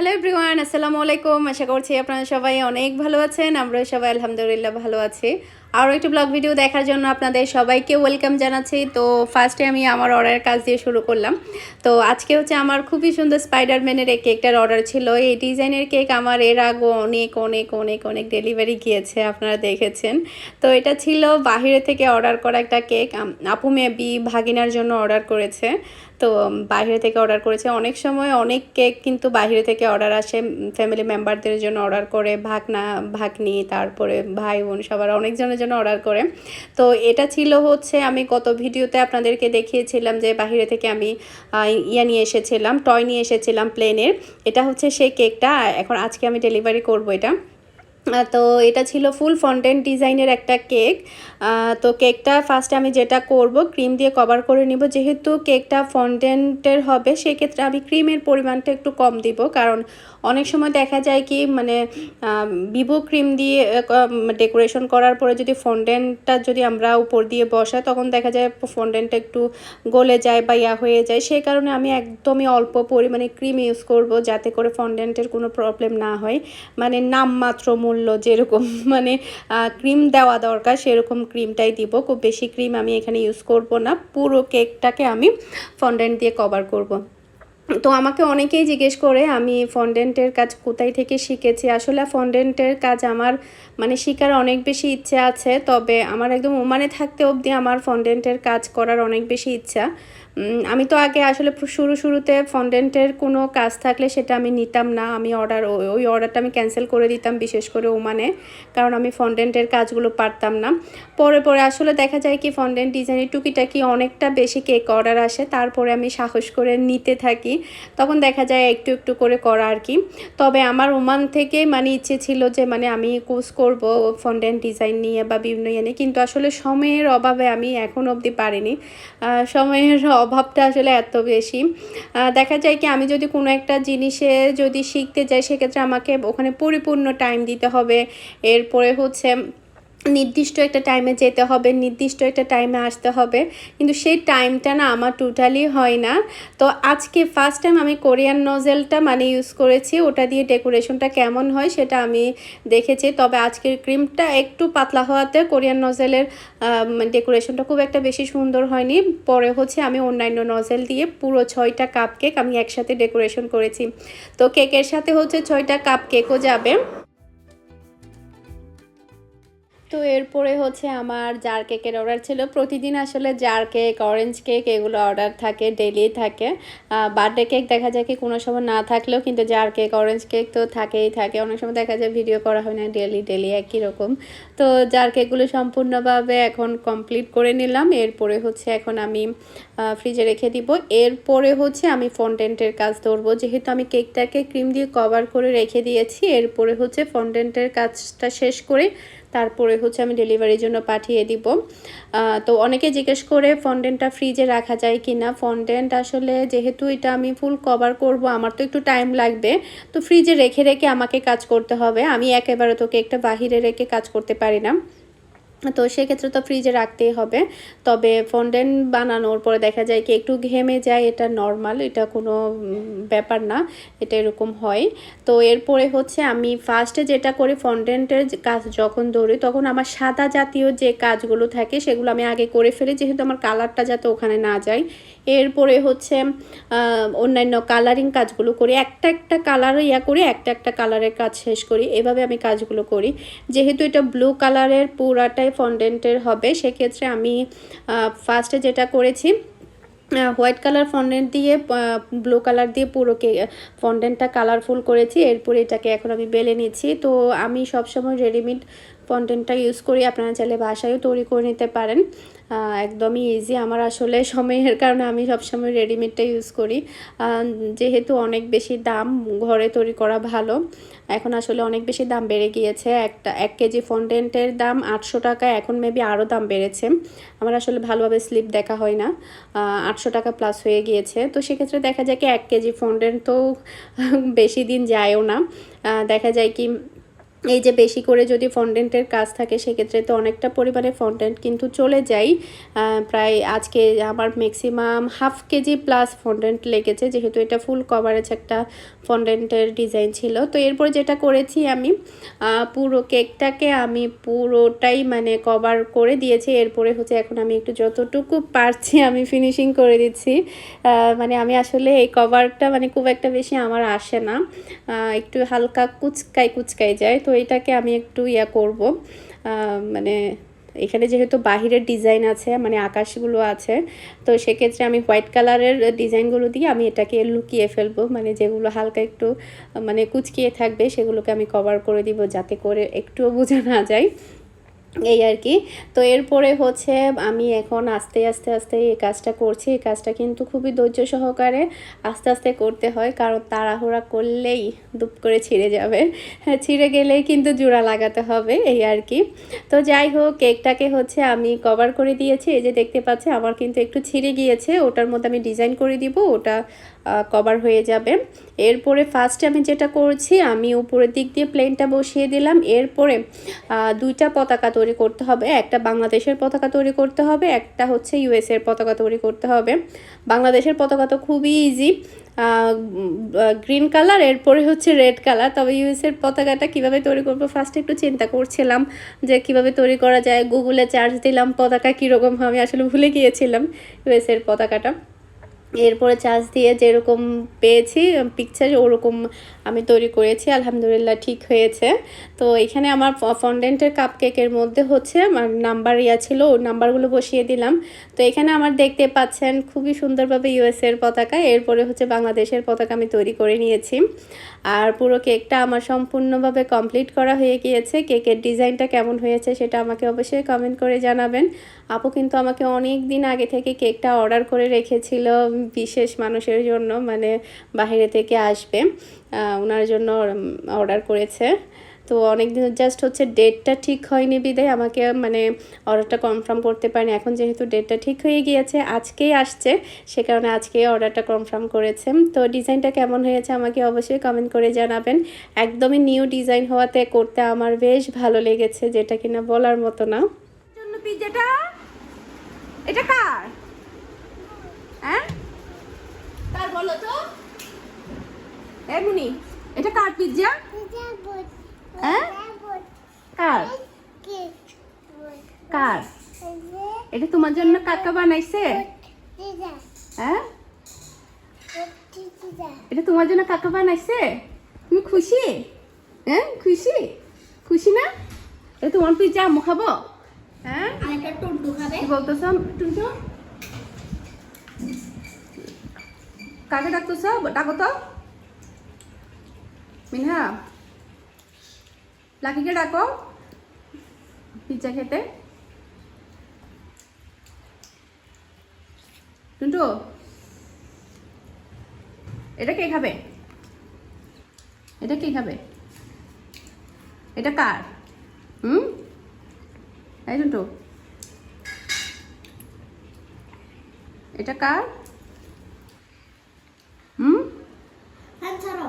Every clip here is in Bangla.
হ্যালো এভরিওয়ান আসসালামু আলাইকুম আশা করছি আপনারা সবাই অনেক ভালো আছেন আমরা সবাই আলহামদুলিল্লাহ ভালো আছি আরও একটি ব্লগ ভিডিও দেখার জন্য আপনাদের সবাইকে ওয়েলকাম জানাচ্ছি তো ফার্স্টে আমি আমার অর্ডারের কাজ দিয়ে শুরু করলাম তো আজকে হচ্ছে আমার খুবই সুন্দর স্পাইডারম্যানের এই কেকটার অর্ডার ছিল এই ডিজাইনের কেক আমার এর আগে অনেক অনেক অনেক অনেক ডেলিভারি গিয়েছে, আপনারা দেখেছেন। তো এটা ছিল বাহিরে থেকে অর্ডার করা একটা কেক আপু মেবি ভাগিনার জন্য অর্ডার করেছে। তো বাইরে থেকে অর্ডার করেছে। অনেক সময় অনেক কেক কিন্তু বাইরে থেকে অর্ডার আসে। ফ্যামিলি মেম্বারদের জন্য অর্ডার করে, ভাগনা, ভাগ্নি, তারপরে ভাই, বোন সবার অনেকজনের জন্য অর্ডার করে। তো, এটা ছিল হচ্ছে আমি গত ভিডিওতে আপনাদেরকে দেখিয়েছিলাম যে বাইরে থেকে আমি ইয়া নিয়ে এসেছিলাম টয় নিয়ে এসেছিলাম প্লেনের এটা হচ্ছে সেই কেকটা। এখন আজকে আমি ডেলিভারি করব এটা। তো এটা ছিল ফুল ফন্টেন্ট ডিজাইনের একটা কেক। তো কেকটা ফার্স্টে আমি যেটা করব ক্রিম দিয়ে কভার করে নিব। যেহেতু কেকটা ফন্টেন্টের হবে, সেক্ষেত্রে আমি ক্রিমের পরিমাণটা একটু কম দিব। কারণ অনেক সময় দেখা যায় কি মানে বিভো ক্রিম দিয়ে ডেকোরেশন করার পরে যদি ফন্ডেন্টটা যদি আমরা উপর দিয়ে বসাই, তখন দেখা যায় ফন্ডেন্টটা একটু গলে যায় বা ইয়া হয়ে যায়। সেই কারণে আমি একদমই অল্প পরিমাণে ক্রিম ইউজ করব, যাতে করে ফন্ডেন্টের কোনো প্রবলেম না হয়। মানে নামমাত্র মূল্য যেরকম মানে ক্রিম দেওয়া দরকার সেরকম ক্রিমটাই দিব। খুব বেশি ক্রিম আমি এখানে ইউজ করব না। পুরো কেকটাকে আমি ফন্ডেন্ট দিয়ে কভার করব। তো আমাকে অনেকেই জিজ্ঞেস করে, আমি ফন্ডেন্টের কাজ কোথায় থেকে শিখেছি? আসলে ফন্ডেন্টের কাজ আমার মানে শেখার অনেক বেশি ইচ্ছে আছে। তবে আমার একদম ওমানে থাকতে অবধি আমার ফন্ডেন্টের কাজ করার অনেক বেশি ইচ্ছা। আমি তো আগে আসলে শুরু শুরুতে ফন্ডেন্টের কোনো কাজ থাকলে সেটা আমি নিতাম না। আমি অর্ডার ওই অর্ডারটা আমি ক্যান্সেল করে দিতাম বিশেষ করে ওমানে, কারণ আমি ফন্ডেন্টের কাজগুলো পারতাম না। পরে পরে আসলে দেখা যায় কি ফন্ডেন্ট ডিজাইনের টুকিটাকি অনেকটা বেশি কেক অর্ডার আসে, তারপরে আমি সাহস করে নিতে থাকি। তখন দেখা যায় একটু একটু করে করা আর কি। তবে আমার ওমান থেকে মানে ইচ্ছে ছিল যে মানে আমি কোর্স করব ফন্ডেন্ট ডিজাইন নিয়ে বা বিভিন্ন ইয়ে নিয়ে, কিন্তু আসলে সময়ের অভাবে আমি এখন অবধি পারিনি। সময়ের অভাবটা আসলে এত বেশি। দেখা যায় কি আমি যদি কোনো একটা জিনিসে যদি শিখতে যাই, সেক্ষেত্রে আমাকে ওখানে পরিপূর্ণ টাইম দিতে হবে। এরপরে হচ্ছে নির্দিষ্ট একটা টাইমে যেতে হবে, নির্দিষ্ট একটা টাইমে আসতে হবে। কিন্তু সেই টাইমটা না আমার টোটালি হয় না। তো আজকে ফার্স্ট টাইম আমি কোরিয়ান নজেলটা মানে ইউজ করেছি, ওটা দিয়ে ডেকোরেশনটা কেমন হয় সেটা আমি দেখেছি। তবে আজকের ক্রিমটা একটু পাতলা হওয়াতে কোরিয়ান নজেলের ডেকোরেশনটা খুব একটা বেশি সুন্দর হয়নি। পরে হচ্ছে আমি অন্যান্য নজেল দিয়ে পুরো ছয়টা কাপ কেক আমি একসাথে ডেকোরেশন করেছি। তো কেকের সাথে হচ্ছে ছয়টা কাপ কেকও যাবে। তো এরপরে হচ্ছে আমার জার কেকের অর্ডার ছিল। প্রতিদিন আসলে জার কেক অরেঞ্জ কেক এগুলো অর্ডার থাকে ডেলি থাকে। বার্থডে কেক দেখা যায় কি কোনো সময় না থাকলেও কিন্তু জার কেক অরেঞ্জ কেক তো থাকেই থাকে। অনেক সময় দেখা যায় ভিডিও করা হয় না ডেলি ডেলি একই রকম। তো জার কেকগুলো সম্পূর্ণভাবে এখন কমপ্লিট করে নিলাম। এরপরে হচ্ছে এখন আমি ফ্রিজে রেখে দিব। এরপরে হচ্ছে আমি ফন্টেন্টের কাজ ধরবো। যেহেতু আমি কেকটাকে ক্রিম দিয়ে কভার করে রেখে দিয়েছি, এরপরে হচ্ছে ফন্টেন্টের কাজটা শেষ করে তারপরে হচ্ছে আমি ডেলিভারির জন্য পাঠিয়ে দিব। তো অনেকে জিজ্ঞেস করে ফন্ডেন্টটা ফ্রিজে রাখা যায় কি না ফন্ডেন্ট আসলে যেহেতু এটা আমি ফুল কভার করব, আমার তো একটু টাইম লাগবে। তো ফ্রিজে রেখে রেখে আমাকে কাজ করতে হবে। আমি একেবারে তোকে একটা বাহিরে রেখে কাজ করতে পারি না। তো সেক্ষেত্রে তো ফ্রিজে রাখতেই হবে। তবে ফন্ডেন্ট বানানোর পরে দেখা যায় কি, একটু ঘেমে যায়, এটা নর্মাল এটা কোনো ব্যাপার না, এটা এরকম হয়। তো এরপরে হচ্ছে আমি ফার্স্টে যেটা করি ফন্ডেন্টের কাজ যখন ধরি, তখন আমার সাদা জাতীয় যে কাজগুলো থাকে, সেগুলো আমি আগে করে ফেলি, যেহেতু আমার কালারটা যাতে ওখানে না যায়। এরপরে হচ্ছে অন্যান্য কালারিং কাজগুলো করি, একটা একটা কালার ইয়া করি, একটা একটা কালারের কাজ শেষ করি, এভাবে আমি কাজগুলো করি। যেহেতু এটা ব্লু কালারের পুরাটাই ফন্ডেন্টের হবে, সেক্ষেত্রে আমি ফার্স্টে যেটা করেছি হোয়াইট কালার ফন্ডেন্ট দিয়ে ব্লু কালার দিয়ে পুরো কে, ফন্ডেন্টটা কালারফুল করেছি, এরপরে এটাকে এখন আমি বেলে নিচ্ছি। তো আমি সবসময় রেডিমেড ফন্ডেন্টটা ইউজ করি, আপনারা চাইলে বাসায়ও তৈরি করে নিতে পারেন। একদমই ইজি আমার আসলে সময়ের কারণে আমি সবসময় রেডিমেডটা ইউজ করি। যেহেতু অনেক বেশি দাম, ঘরে তৈরি করা ভালো, এখন আসলে অনেক বেশি দাম বেড়ে গিয়েছে। একটা, এক কেজি ফন্ডেন্টের দাম আটশো টাকা, এখন মেবি আরও দাম বেড়েছে। আমার আসলে ভালোভাবে স্লিপ দেখা হয় না। আটশো টাকা প্লাস হয়ে গিয়েছে। তো সেক্ষেত্রে দেখা যায় কি, এক কেজি ফন্ডেন্ট তো বেশি দিন যায়ও না। দেখা যায় কি এই যে বেশি করে যদি ফন্ডেন্টের কাজ থাকে, সেক্ষেত্রে তো অনেকটা পরিমাণে ফন্ডেন্ট কিন্তু চলে যায়। প্রায় আজকে আমার maximum half KG plus fondant লেগেছে, যেহেতু এটা ফুল কভারেজ একটা ফন্ডেন্টের ডিজাইন ছিল। তো এরপর যেটা করেছি আমি পুরো কেকটাকে আমি পুরোটাই মানে কভার করে দিয়েছি। এরপরে হচ্ছে এখন আমি একটু যতটুকু পারছি আমি ফিনিশিং করে দিচ্ছি। মানে আমি আসলে এই কভারটা মানে খুব একটা বেশি আমার আসে না। একটু হালকা কুচকাই কুচকাই যায়। তো এটাকে আমি একটু ইয়া করব। মানে এখানে যেহেতু বাহিরের ডিজাইন আছে মানে আকাশগুলো আছে, তো সেক্ষেত্রে আমি হোয়াইট কালারের ডিজাইনগুলো দিয়ে আমি এটাকে লুকিয়ে ফেলব। মানে যেগুলো হালকা একটু মানে কুচকিয়ে থাকবে, সেগুলোকে আমি কভার করে দিব যাতে করে একটুও বোঝা না যায়। এই আর কি। তো এরপরে হচ্ছে আমি এখন আস্তে আস্তে আস্তে এই কাজটা করছি। এই কাজটা কিন্তু খুবই ধৈর্য সহকারে আস্তে আস্তে করতে হয়, কারণ তাড়াহুড়া করলেই দুপ করে ছিঁড়ে যাবে। হ্যাঁ ছিঁড়ে গেলেই কিন্তু জোড়া লাগাতে হবে, এই আর কি। তো যাই হোক, কেকটাকে হচ্ছে আমি কভার করে দিয়েছি। এই যে দেখতে পাচ্ছি আমার কিন্তু একটু ছিঁড়ে গিয়েছে, ওটার মধ্যে আমি ডিজাইন করে দিব, ওটা কভার হয়ে যাবে। এরপরে ফার্স্টে আমি যেটা করছি, আমি উপরের দিক দিয়ে প্লেনটা বসিয়ে দিলাম। এরপরে দুইটা পতাকা তৈরি করতে হবে। একটা বাংলাদেশের পতাকা তৈরি করতে হবে, একটা হচ্ছে ইউএসের পতাকা তৈরি করতে হবে। বাংলাদেশের পতাকা তো খুবই ইজি গ্রিন কালার এরপরে হচ্ছে রেড কালার তবে ইউএসের পতাকাটা কীভাবে তৈরি করব ফার্স্টে একটু চিন্তা করছিলাম যে কীভাবে তৈরি করা যায়। গুগলে চার্জ দিলাম পতাকা কীরকম হবে আসলে ভুলে গিয়েছিলাম ইউএসের পতাকাটা। এরপরে চার্জ দিয়ে যেরকম পেয়েছি পিকচার ওরকম আমি তৈরি করেছি, আলহামদুলিল্লাহ ঠিক হয়েছে। তো এখানে আমার ফন্ডেন্টের কাপ কেকের মধ্যে হচ্ছে আমার নাম্বার ইয়া ছিল, ওর নাম্বারগুলো বসিয়ে দিলাম। তো এখানে আমার দেখতে পাচ্ছেন খুবই সুন্দরভাবে ইউএসের পতাকা, এরপরে হচ্ছে বাংলাদেশের পতাকা আমি তৈরি করে নিয়েছি। আর পুরো কেকটা আমার সম্পূর্ণভাবে কমপ্লিট করা হয়ে গিয়েছে। কেকের ডিজাইনটা কেমন হয়েছে সেটা আমাকে অবশ্যই কমেন্ট করে জানাবেন। আপু কিন্তু আমাকে অনেক দিন আগে থেকে কেকটা অর্ডার করে রেখেছিল বিশেষ মানুষের জন্য মানে বাইরে থেকে আসবে। ওনার জন্য অর্ডার করেছে। তো অনেক দিন জাস্ট হচ্ছে ডেটটা ঠিক হয়নি বিদায়। আমাকে মানে অর্ডারটা কনফার্ম করতে পারেনি। এখন যেহেতু ডেটটা ঠিক হয়ে গিয়েছে, আজকেই আসছে। সে কারণে আজকেই অর্ডারটা কনফার্ম করেছে তো ডিজাইনটা কেমন হয়েছে আমাকে অবশ্যই কমেন্ট করে জানাবেন। একদমই নিউ ডিজাইন হওয়াতে করতে আমার বেশ ভালো লেগেছে, যেটা কিনা বলার মতো না। এটা কার? হ্যাঁ? কার বলো তো? এমনি এটা কার পিজ্জা? হ্যাঁ? কার? কার? এটা তোমার জন্য কাকা বানাইছে? হ্যাঁ? এটা তোমার জন্য কাকা বানাইছে? তুমি খুশি? হ্যাঁ? খুশি? খুশি না? এটা তোমার পিজ্জা আম্মু খাব? হ্যাঁ? আরেকটা টুন্টু খাবে। বলতেছ টুনটু? কাকে ডাকতেছ? ডাকো তো। মিনহা লাকিকে ডাকো। পিজ্জা খেতে। টুন্টু, এটা কে খাবে? এটা কে খাবে? এটা কার? হুম? এই টুন্টু। এটা কার হুম হাত ছাড়ো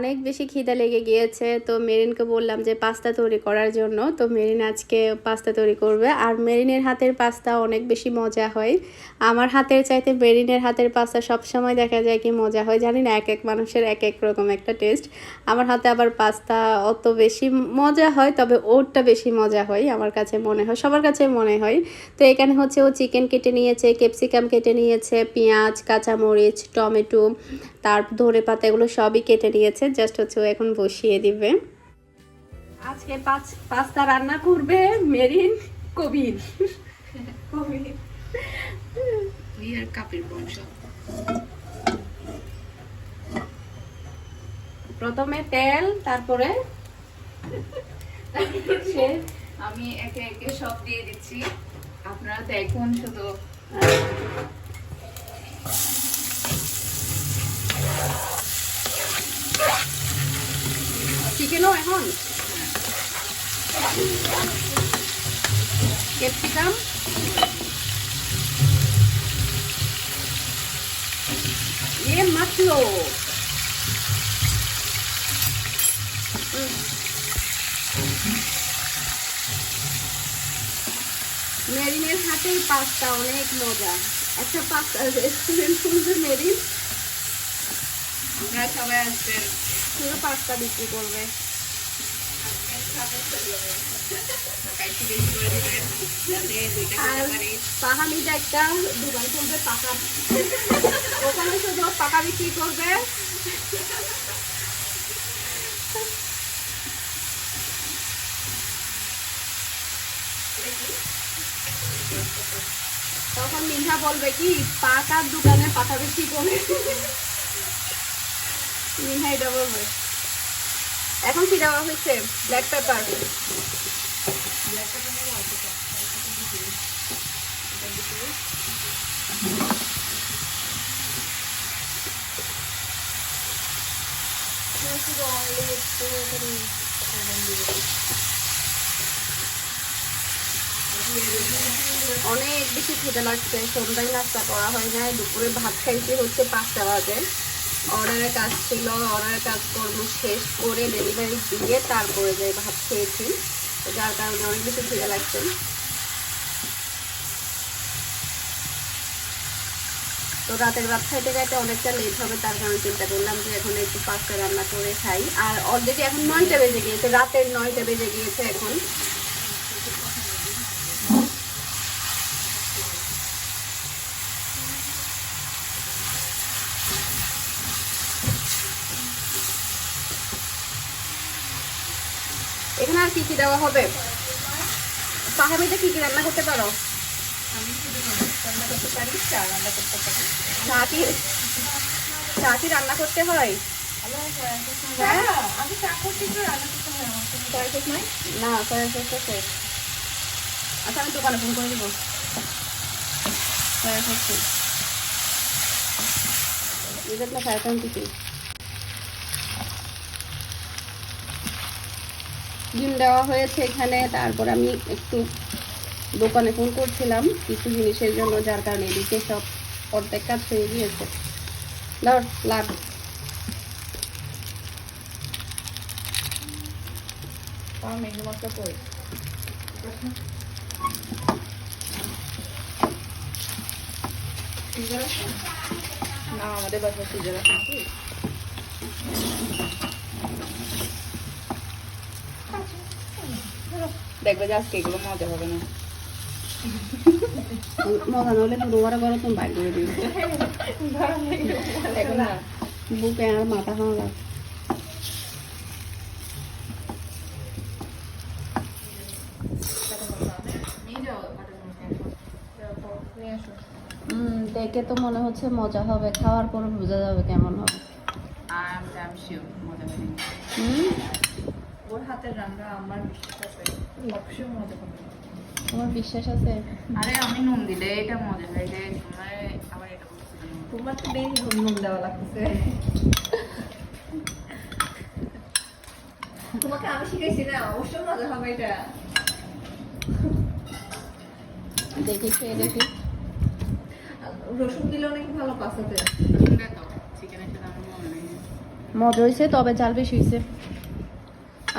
অনেক বেশি খিদে লেগে গিয়েছে। তো মেরিনকে বললাম যে, পাস্তা তৈরি করার জন্য। তো মেরিন আজকে পাস্তা তৈরি করবে। আর মেরিনের হাতের পাস্তা অনেক বেশি মজা হয়। আমার হাতের চাইতে মেরিনের হাতের পাস্তা সবসময় দেখা যায় কি মজা হয়। জানি না এক এক মানুষের এক এক রকম একটা টেস্ট। আমার হাতে আবার পাস্তা অত বেশি মজা হয়, তবে ওরটা বেশি মজা হয়, আমার কাছে মনে হয়, সবার কাছে মনে হয়। তো এখানে হচ্ছে ও চিকেন কেটে নিয়েছে, ক্যাপসিকাম কেটে নিয়েছে, পেঁয়াজ, কাঁচামরিচ, টমেটো তার ধরে পাতা এগুলো সবই কেটে নিয়েছে জাস্ট হচ্ছে ও এখন বসিয়ে দিবে। আজকে পাঁচ পাস্তা রান্না করবে মেরিন কবির। কবির। কাপের বংশ। প্রথমে তেল তারপরে সে আমি একে একে সব দিয়ে দিচ্ছি। আপনারা দেখুন শুধু। চিকেনও এখন। ক্যাপসিকাম এ মাত্র। মেরিনের হাতেই পাস্তা, অনেক মজা। একটা পাস্তা রেস্টুরেন্ট শুনছে মেরিন সবাই আসবেন পাস্তা বিক্রি করবে। একটা দোকান পাকা। ওখানে শুধু পাকা বিক্রি করবে। তখন মিঠা বলবে কি পাকার দোকানে পাকা বিক্রি করে মিঠা এটা বলবে এখন কি দেওয়া হয়েছে? ব্ল্যাক পেপার অনেক বেশি খেতে লাগছে। সন্ধ্যায় নাস্তা করা হয় নাই, দুপুরে ভাত খাইতে হচ্ছে পাঁচটা বাজে। অর্ডারের কাজ ছিল, অর্ডারের কাজকর্ম শেষ করে ডেলিভারি দিয়ে তারপরে যে ভাত খেয়েছি। যার কারণে অনেক বেশি খেতে লাগছে। তো রাতের ভাত খাইতে খাইতে অনেকটা লেট হবে, তার কারণে চিন্তা করলাম যে এখন একটু পাঁচটা রান্না করে খাই। আর অলরেডি এখন নয়টা বেজে গিয়েছে, রাতের নয়টা বেজে গিয়েছে এখন। কি কি দেওয়া হবে? পাহাড়িতে কি কি রান্না করতে পারো? রান্না করতে রান্না করতে রান্না করতে হয়? হ্যাঁ। না আচ্ছা আমি দোকানে ফোন করে দিব। না সয়া সস ডিম দেওয়া হয়েছে এখানে। তারপর আমি একটু দোকানে ফোন করছিলাম কিছু জিনিসের জন্য যার কারণে এদিকে সব অর্ধেক কাজ হয়ে গিয়েছে। ধর লাভ। মশলা না আমাদের বাসায় সিজার আছে দেখবে যে আজকে এগুলো মজা হবে না। মজা নহলে দুবার করে তুমি বাইর করে দিবে। এখন না। বুকে আর মাথা খাওয়া লাগে নিয়ে যাও কাটা নিয়ে আসো হুম দেখে তো মনে হচ্ছে মজা হবে খাওয়ার পরে বোঝা যাবে কেমন হবে। আম জাম শিওর মজা হবে হুম? ওর হাতের রান্না আমার বিশ্বাস আছে। অবশ্যই মজা হবে তোমার বিশ্বাস আছে। আরে আমি নুন দিলে এটা মজা হয় যে তোমার আবার এটা তোমার তো বেশি নুন দেওয়া লাগতেছে। তোমাকে আমি শিখাইছি না অবশ্যই মজা হবে এটা। দেখি খেয়ে দেখি। রসুন দিলে অনেক ভালো পাসাতে মজা হয়েছে তবে ঝাল বেশি হয়েছে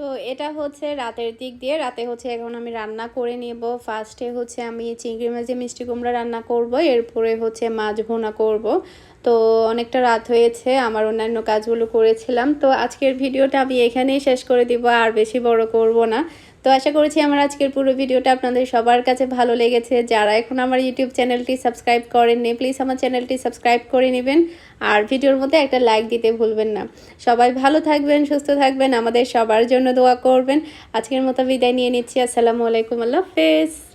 তো এটা হচ্ছে রাতের দিক দিয়ে। রাতে হচ্ছে এখন আমি রান্না করে নেব। ফার্স্টে হচ্ছে আমি চিংড়ি মাঝে মিষ্টি কুমড়া রান্না করব। এরপরে হচ্ছে মাছ ভোনা করব। তো অনেকটা রাত হয়েছে, আমার অন্যান্য কাজগুলো করেছিলাম। তো আজকের ভিডিওটা আমি এখানেই শেষ করে দিব, আর বেশি বড় করব না। তো আশা করছি আমার আজকের পুরো ভিডিওটা আপনাদের সবার কাছে ভালো লেগেছে। যারা এখন আমার ইউটিউব চ্যানেলটি সাবস্ক্রাইব করেননি প্লিজ আমার চ্যানেলটি সাবস্ক্রাইব করে নেবেন। আর ভিডিওর মধ্যে একটা লাইক দিতে ভুলবেন না। সবাই ভালো থাকবেন, সুস্থ থাকবেন, আমাদের সবার জন্য দোয়া করবেন। আজকের মতো বিদায় নিয়ে নিচ্ছি। আসসালামু আলাইকুম, আল্লাহ হাফেজ।